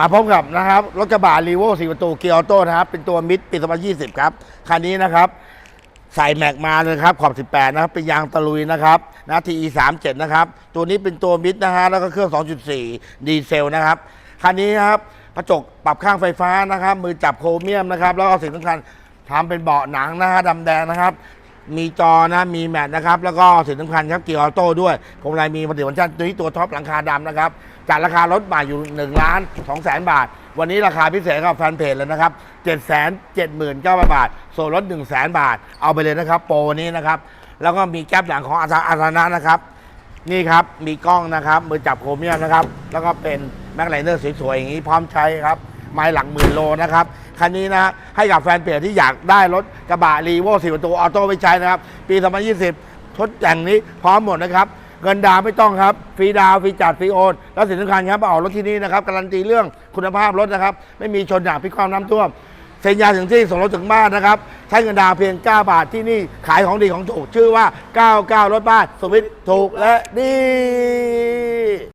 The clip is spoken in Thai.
มาพบกับนะครับรถกระบะรีโว4ประตูเกียร์ออโต้นะครับเป็นตัวมิดปี2020 ครับคันนี้นะครับใส่แม็กมาเลยครับขอบ 18 นะครับ เป็นยางตะลุยนะครับนะที37 นะครับ ตัวนี้เป็นตัวมิดนะฮะแล้วก็เครื่อง 2.4 ดีเซลนะครับคันนี้นะครับกระจกปรับข้างไฟฟ้านะครับ มือจับโครเมียมนะครับ แล้วก็สิ่งสำคัญทำเป็นเบาะหนังนะฮะดำแดงนะครับ มีจอนะ มีแมตช์นะครับ แล้วก็สิ่งสำคัญครับเกียร์ออโต้ด้วยผมลายมีปฏิวัติชันตัวนี้ตัวท็อปหลังคาดำนะครับ จากราคารถใหม่อยู่1ล้าน2แสนบาท วันนี้ราคาพิเศษกับแฟนเพจเลยนะครับ7 7 9 0 0 0 บาท ส่วนลด1 0 0 0 0 0 บาท เอาไปเลยนะครับ โปรนี้นะครับ แล้วก็มีแก๊ปหลังของอาซาอารานะนะครับ นี่ครับ มีกล้องนะครับ มือจับโครเมียมนะครับ แล้วก็เป็นแม็กไลเนอร์สวยๆอย่างนี้พร้อมใช้ครับ ไม้หลังหมื่นโลนะครับ คันนี้นะให้กับแฟนเพจที่อยากได้รถกระบะรีโว่สี่ประตูออโต้ไปใช้นะครับ ปี 2020 ทดแต่งนี้พร้อมหมดนะครับเงินดาวไม่ต้องครับ ฟรีดาวฟรีจัดฟรีโอนแล้วสิ่งสำคัญครับมาออกรถที่นี่นะครับ การันตีเรื่องคุณภาพรถนะครับ ไม่มีชนอย่างพิความน้ำท่วมเซ็นยาถึงที่ส่งรถถึงบ้านนะครับ ใช้เงินดาวเพียง 9 บาทที่นี่ขายของดีของถูกชื่อว่า 99 รถบ้านสวิตถูกและดี